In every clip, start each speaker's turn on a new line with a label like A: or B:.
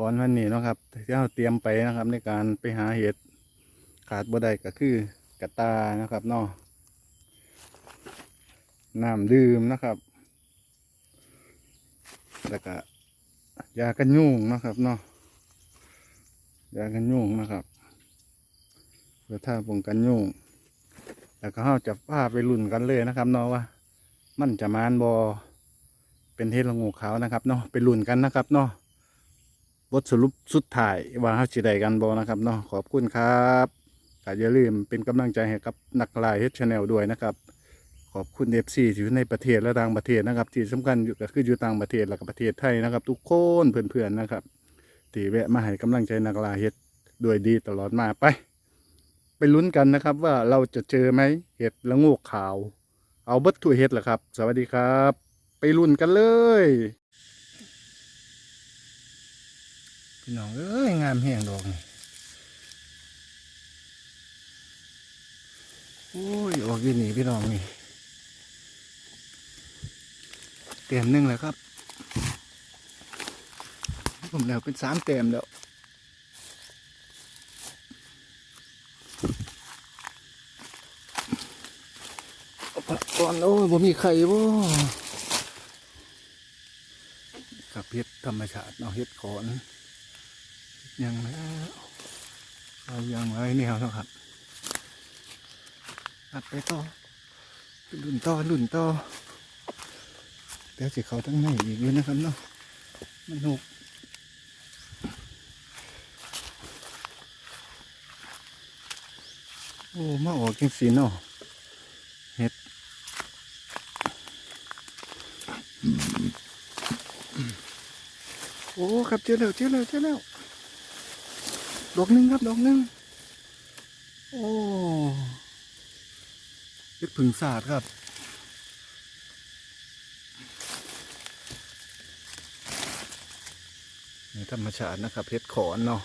A: ก่อนวันนี้นะครับที่เราเตรียมไปนะครับ ในการไปหาเห็ดขาดบ่ได้ก็คือกระตานะครับเนาะน้ำดื่มนะครับแล้วก็ยากันยุงนะครับเนาะยากันยุงนะครับเพื่อท่าป้องกันยุงแล้วก็เราจะพาไปลุ่นกันเลยนะครับเนาะว่า มันจะมานบอเป็นเทศละงูขาวนะครับเนาะไปลุ่นกันนะครับเนาะ ทสรุปสุดท้ายว่าเขาสิได้กันบอนะครับเนาะขอบคุณครับแต่อย่าลืมเป็นกำลังใจให้กับนักลายเฮดชาแนลด้วยนะครับ ขอบคุณเอฟซีที่อยู่ในประเทศและต่างประเทศนะครับ ที่สำคัญอยู่ก็คืออยู่ต่างประเทศแล้วก็ประเทศไทยนะครับ ทุกคนเพื่อนๆนะครับที่แวะมาให้กำลังใจนักลายเฮ็ดด้วยดีตลอดมาไป ไปลุ้นกันนะครับว่าเราจะเจอไหมเห็ดละโงกขาว เอาเบิดถั่วเห็ดแหละครับ สวัสดีครับ ไปลุ้นกันเลย พี่น้องเอ้ยงามแห้งดอกนี่โอ้ยออกอยี่นี่พี่น้องนี่เต็มหนึ่งแล้วครับ ผมแล้วเป็นสามเต็มแล้วเอาผักก่อนโอ้ยผมมีไข่บ่กับเห็ดธรรมชาติเนาะเห็ดขอน ยังแล้วเอายังไรเนี่ยเนาะครับอัดไปต่อลุ่นต่อลุ่นต่อเดี๋ยวสิเขาทั้งในอีกอยู่นะครับเนาะมันหกโอ้มาออกจังสีเนาะเห็ดโอ้ครับเจอแล้วเจอแล้วเจอแล้ว ดอกหนึ่งครับดอกหนึ่งโอ้เห็ดผึ่งสาดครับนี่ธรรมชาตินะครับเห็ดขอนเนาะ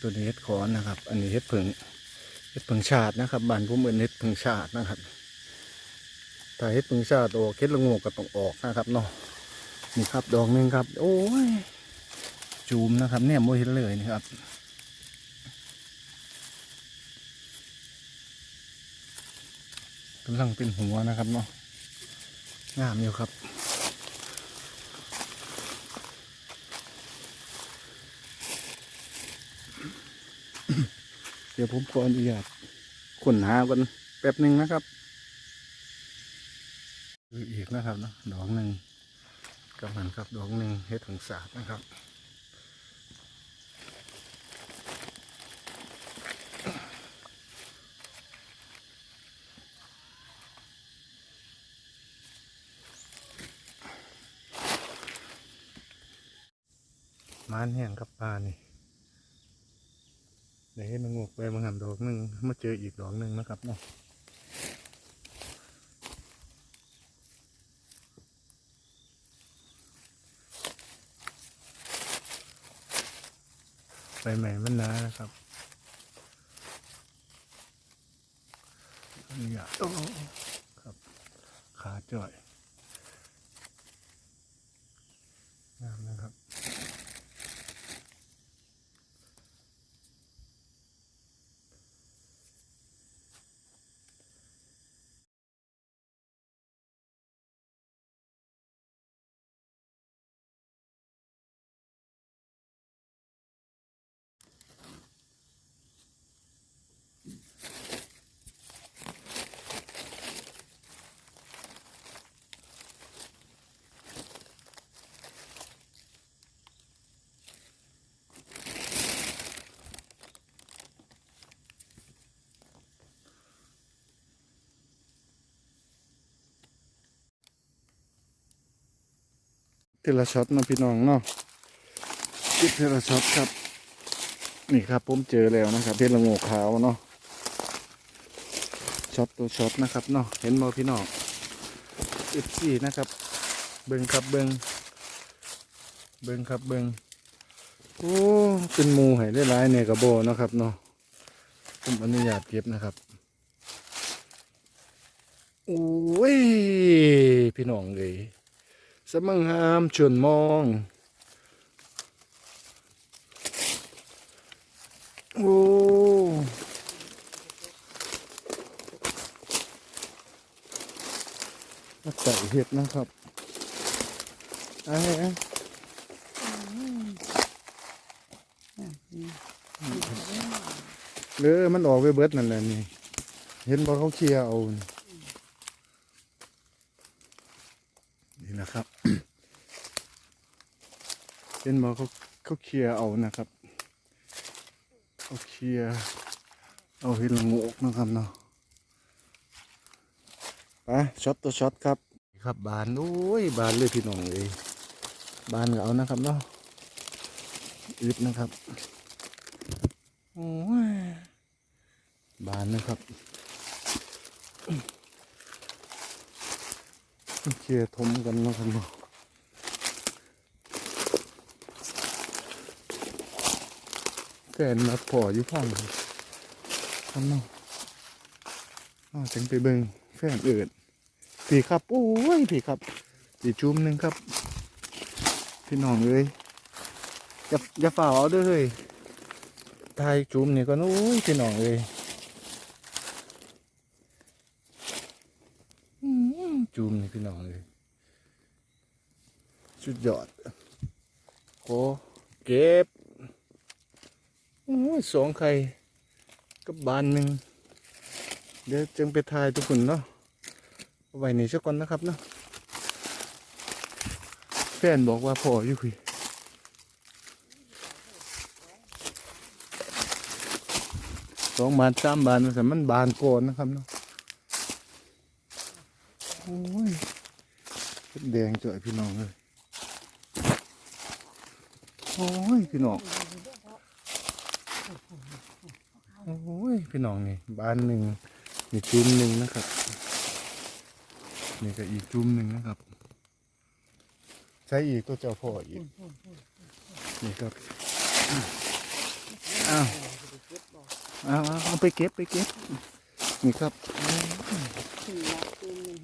A: ตัวนี้เห็ดขอนนะครับ อันนี้เห็ดผึ่งเห็ดผึ่งชาตินะครับบ้านผมเอินเห็ดผึ่งชาตินะครับถ้าเห็ดผึ่งชาติโอเห็ดละงกก็ต้องออกนะครับเนาะนี่ครับดอกหนึ่งครับ โอ้ยจูมนะครับเนี่ยโมเห็นเลยนี่ครับำลังเป็นหัวนะครับเนาะงามอยู่ครับเดี๋ยวผมขออนุญาตค้นหากันแป๊บหนึ่งนะครับคืออีกนะครับเนาะดอกหนึ่งกับมันครับดอกหนึ่งเฮ็ดถึงศาสตร์นะครับานแห้งครับปลานี่เดี๋ยวให้มันงกไปมันหำดอกหนึ่งมาเจออีกดอกหนึ่งนะครับเนาะใบใหม่มันนานะครับอันนี้อะโอ้ครับขาจ่อย เทละช็อตนะพี่น้องเนาะคิดเทละช็อตครับ นี่ครับผมเจอแล้วนะครับเพชรละโงกขาวเนาะช็อตตัวช็อตนะครับเนาะเห็นบ่พี่น้องเอฟซีนะครับ เบิ้งครับเบิ้งเบิ้งครับเบิ้งโอ้เป็นมูให้ได้หลายเนี่ยกระโบนะครับเนาะผมอนุญาตเก็บนะครับโอ้ยพี่น้องเลย สมังหามชวนมองโอ้มาใส่เห็ดนะครับไอ้ไอ้เออมันออกไปเบิดนั่นแหละนี่ เห็นบอกเขาเคลียร์เอานี่ นะครับเห็นบอกเขาเขาเคลียร์เอานะครับเขาเคลียร์เอาเห็ดละงกนะครับเนาะไปช็อตตัวช็อตครับครับบานโอ้ยบานเลยพี่น้องเลยบานเอานะครับเนาะอึดนะครับโอ้ยบานนะครับ เคลียร์ทมกันนะครับเนาะแฟนมาพออยู่ฟังครับเนาะอ้าจังไปเบิ่งแฟนเอิดพี่ครับโอ้ยพี่ครับอีจุ่มหนึ่งครับ พี่น้องเอ้ยอย่าอย่าฝ่าเอาด้อเฮ้ยทายจุ่มนี่ก็นู้ยพี่น้องเลยอื้อหือ จุ่มนี่พี่น้องเลยสุดยอดโอ้เก็บโอ้สองไข่กับบานหนึ่งเดี๋ยวจึงไปทายทุกคนเนาะไว้นี่สักก่อนนะครับเนาะแฟนบอกว่าพออยู่พี่สองบานสามบานมันสมันบานโกอนนะครับเนาะโอ้ยเป็น แดงจ่อยพี่น้องเลยโอ้ยพี่น้องโอ้ยพี่น้องนี่บ้านหนึ่งนี่จุ่มหนึ่งนะครับนี่ก็อีกจุ่มหนึ่งนะครับ ใช้อีกก็เจ้าพ่ออีกนี่ครับอ้าวเอาเอาเอาไปเก็บไปเก็บนี่ครับ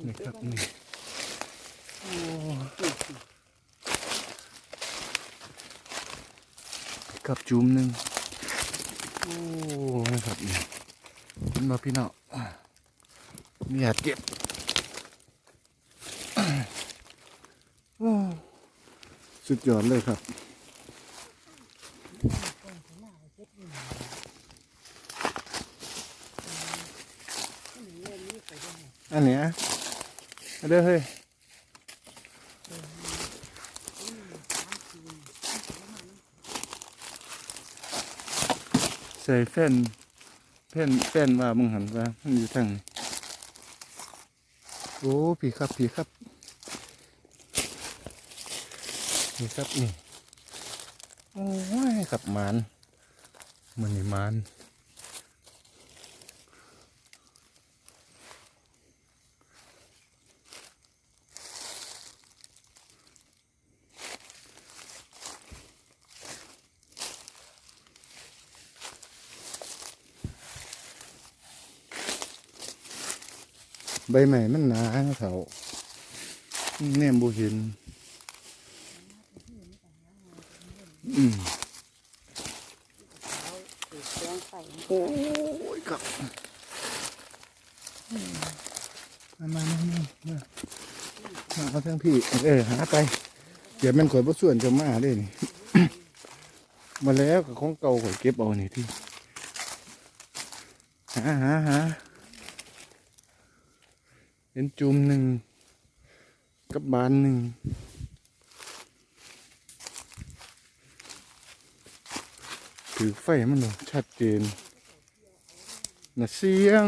A: นี่ครับนี่ กับจุ่มหนึ่งโอ้นะครับนี่เห็นมาพี่น้องมีอาเก็บสุดยอดเลยครับอันเนี้ยเอาเด้อเฮ้ย ใส่แฟนแฟนแฟนว่ามึงหันว่ามันอยู่ทางโอ้พี่ครับพี่ครับผีครับนี่โอ้ยขับมานมันนี่มาน ใบใหม่มันหนาเถาแนมบูเห็น อืมโอ้ยครับมามามามามามาเอาทั้งพี่ เออหาไปเดี๋ยวมันข่อยบ่ส่วนจะมาได้นี่มาแล้วกับของเก่าข่อยเก็บเอานี่ที่หาหาหา เป็นจุ่มหนึ่งกับบานหนึ่งถือไฟมันเลยชัดเจนนะเสียง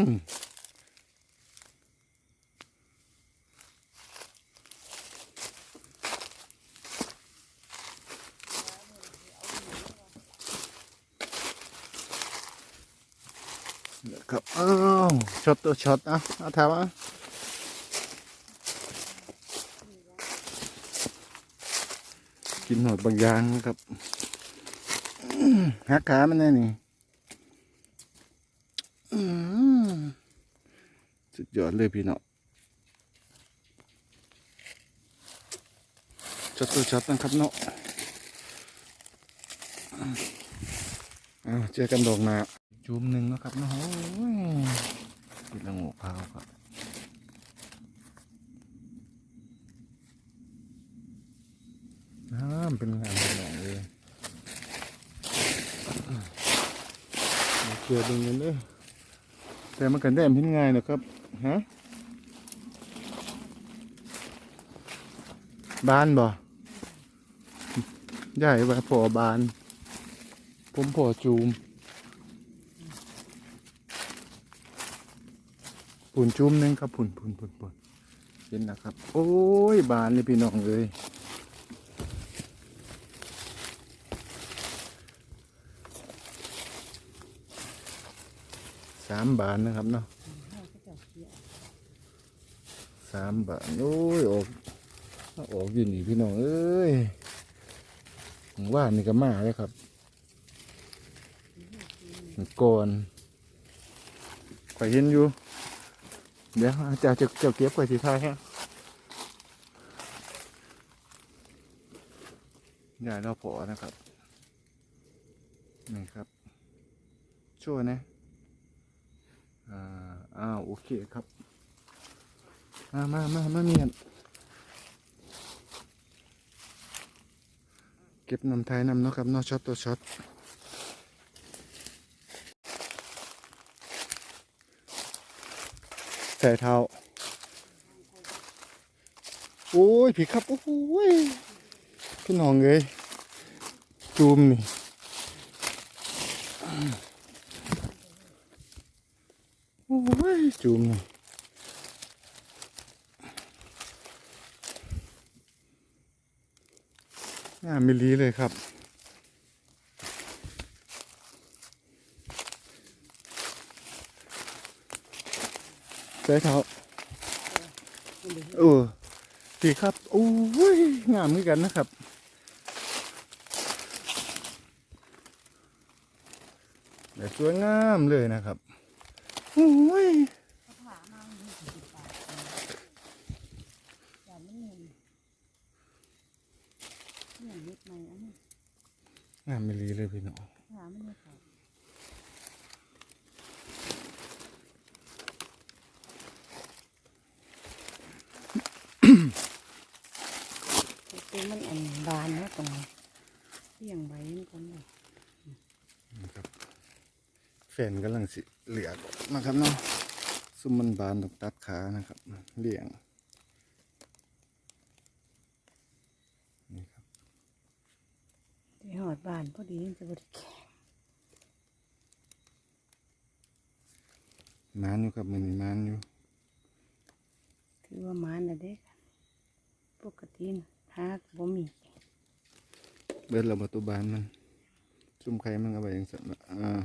A: ครับอ้าวช็อตตัวช็อตอะเอาถามอะ กินหอดบางอย่างนะครับหักขามันแน่นี่สุดยอดเลยพี่เนาะช็อตตัวช็อตนะครับเนาะเจอกันดอกนาจุ่มหนึ่งนะครับเนาะโอ้ยติดละโงูพร้าวครับ น้ำเป็นงานเป็นหนองเลยมาเจอดึงกันเด้อแต่มันกันแดมเห็นง่ายนะครับฮะบานบ่ใหญ่ว่าพอบาน ผมพอจูมปุ่นจุ้มนึงครับปุ่นปุ่นปุ่นปุ่นเห็นนะครับ โอ้ยบานเลยพี่น้องเลย สามบานนะครับเนาะสามบานโอ้ยออกออกอยู่นี่พี่น้องเอ้ยว่านี่ก็มาเลยครับก่อนข่อยเห็นอยู่ เดี๋ยวอาจารย์จะจะเก็บไว้ที่ท้ายฮะยายเราพอนะครับ นี่ครับ ช่วยนะ อ่าอ้าวโอเคครับ มามามามาเมียนเก็บน้ำไทยน้ำเนาะครับนอช็อตตัวช็อตใส่เท้า โอ้ย ผีครับ โอ้ยพี่น้องเลยจูมนี่โอ้ย จูมนี่น่ามิลีเลยครับใส่เท้าเออดีครับโอ้ยงามเหมือนกันนะครับแต่สวยงามเลยนะครับโอ้ย
B: ผ่ามามีสิบบาทอย่ามันเงินเนี่ยเม็ดใหม่อันนี้
A: งามไม่รีเลยพี่น้อง
B: ผ่ามันไม่ขาด คือมันอันบานเนาะตรงนี้เลี้ยงไว้มันก่อนเลย
A: นะครับแฟนกำลังสิเหลือกนะครับเนาะซุ่มมันบานต้องตัดขานะครับเลี้ยงนี่ครับ
B: ที่หอดบานพอดีมันจะบริแข็ง
A: มานอยู่กับมันนี่มานอยู่
B: ถือว่ามันนะเด็กป กตินะหากบ่มี
A: เบิดเราประตูบานมันซุ่มไข่มันก็ไปอย่างสันละอ่า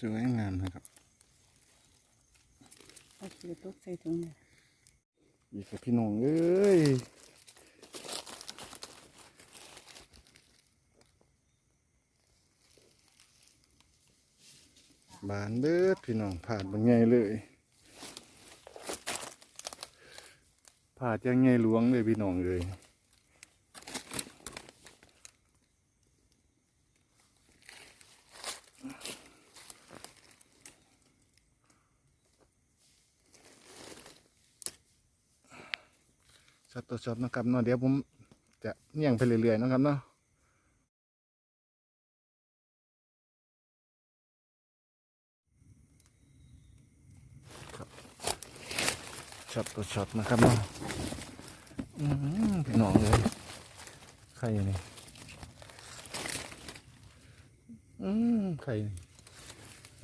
A: สวยงามนะครับ
B: เอาคือตกใส่ถุงเนี่ย
A: อีกกับพี่น้องเอ้ย บานเบิดพี่น้องผ่านมันไงเลยผ่าดยังไงหลวงเลยพี่น้องเลยช็อตตัวช็อตนะครับเนาะเดี๋ยวผมจะเนี่ยงไปเรื่อยๆนะครับเนาะ ช็อตตัวช็อตนะครับเนาะอืมพี่น้องเลยใครนี่อืมใครนี่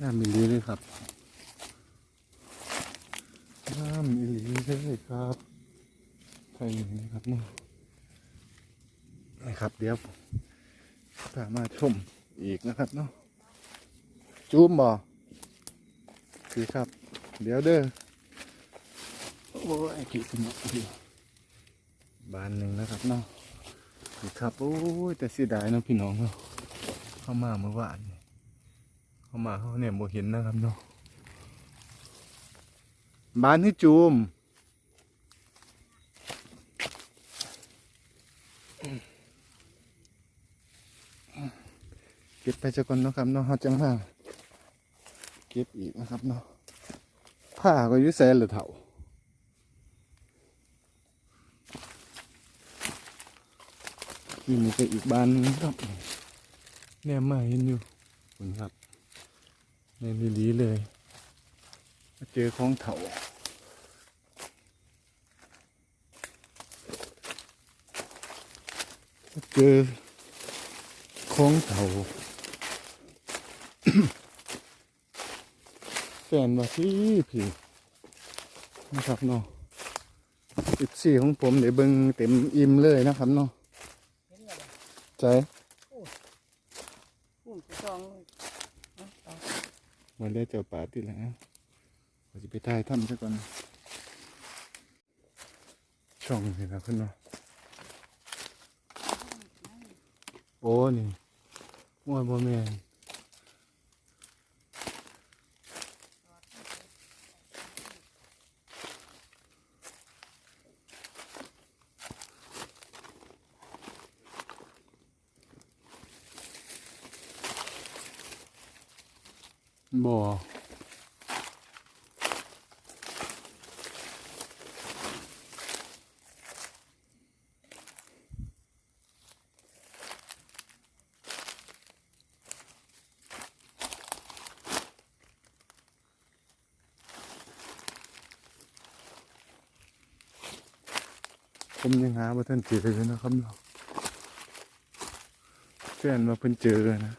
A: น่ามีลีเลยครับน่ามีลีเลยครับใครอยู่นี่ครับเนาะนะครับเดี๋ยวสามารถชมอีกนะครับเนาะจูมบ่ดีครับ เดี๋ยวเด้อ โอ้ยขี้ขึ้นมาพี่บานหนึ่งนะครับเนาะดีครับ โอ้ย แต่เสียดายเนาะพี่น้องเนาะเข้ามาเมื่อวานนี่เข้ามาเขาเนี่ยบ่เห็นนะครับเนาะบ้านที่จูมเก็บไปจะก่อนเนาะครับเนาะเขาจังมาเก็บอีกนะครับเนาะผ้าก็อยุ่แสนหรือเถ่า นี่มีก็อีกบ้านหนึงครับแนมมาเห็นอยู่ขอบคุณครับในลีลีเลยมาเจอของเถ่ามาเจอของเถ่าแฟนว่าพี่พี่นะครับเนาะสิบสี่ของผมเดี๋ยวเบิ่งเต็มอิ่มเลยนะครับเนาะ
B: เห็นแล้วบ่
A: ใจ
B: พุ่มสองเลยเอาเอา
A: วันเรียเจ้าป่าติแล้วเราจะไปถ่ายถ้ำซะก่อน ช่องนี่นะเพื่อนเนาะโอ้นี่มวยบ่แม่น บ่ผมยังหาว่าท่านเจออยู่นะครับเนาะแฟนมาเพิ่นเจอนะ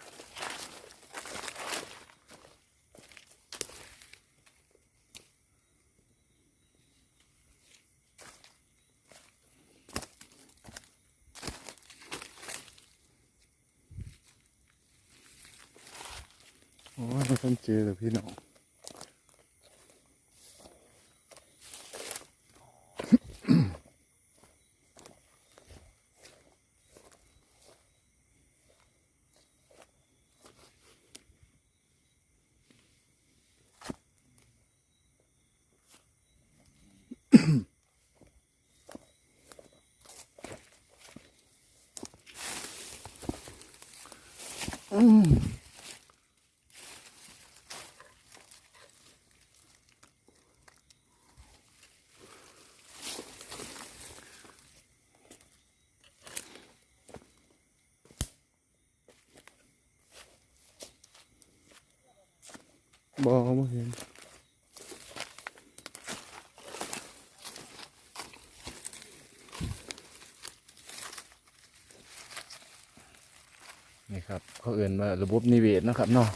A: โอ้ยมันเจอเลยพี่น้อง บอไม่เห็นนี่ครับเขาเอื่นมาระบบนิเวศนะครับเนาะ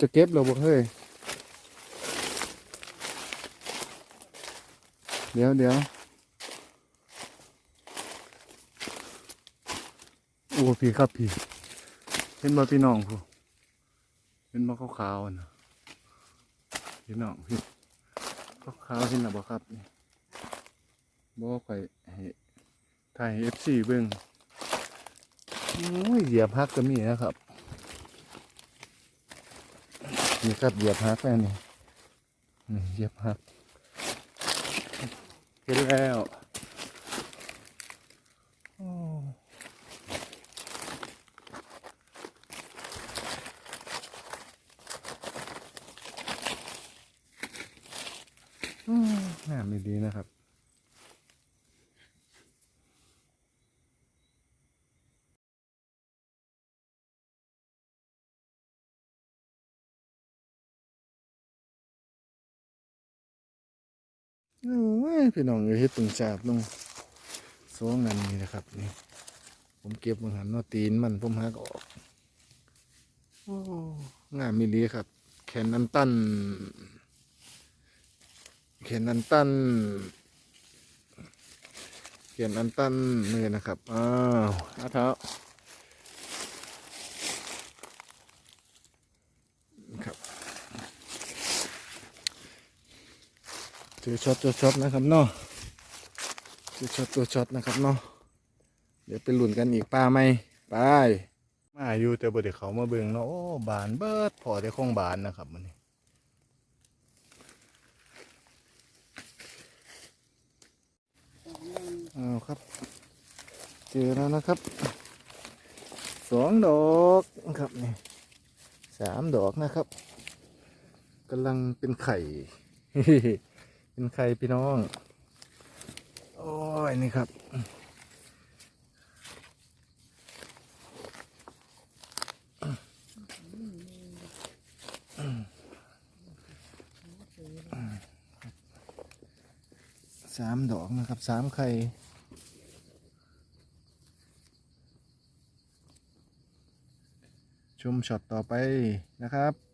A: จะเก็บเราบ่เฮ้ย เดี๋ยวเดี๋ยวโอ้พี่ครับพี่ เห็นบ่พี่น้องผู้เห็นบ่ขาวๆนะพี่น้องพี่ขาวๆเห็นน่ะบ่ครับบ่ค่อยให้ถ่ายเอฟซีเบิ่งโอ้ยเหยียบฮักก็มีนะครับ นี่ครับเหยียบฮักแม่นี่นี่เหยียบฮักเห็นแล้วอืมงามดีนะครับ โอ้ย พี่น้องเอ้ยเฮ็ดตึงจาบลงโซ่งันนี่นะครับนี่ผมเก็บมังหันนาตีนมันผมหักออกโอ้งามมีดีครับ แขนน้ำตันเขียนอันตันเขียนอันตันมือนะครับอ้าวอาเท้าครับ เจอช็อตตัวช็อตนะครับเนาะเจอช็อตตัวช็อตนะครับเนาะเดี๋ยวไปหลุ่นกันอีกป้าไหมไปมาอยู่แต่บ่ได้เขามาเบิ่งเนาะโอ้บานเบิดพอได้คงบานนะครับมันนี้อ้าวครับ เจอแล้วนะครับสองดอกครับนี่สามดอกนะครับกำลังเป็นไข่ เป็นไข่พี่น้อง โอ้ย นี่ครับ สามดอกนะครับ สามไข่ชมช็อตต่อไปนะครับ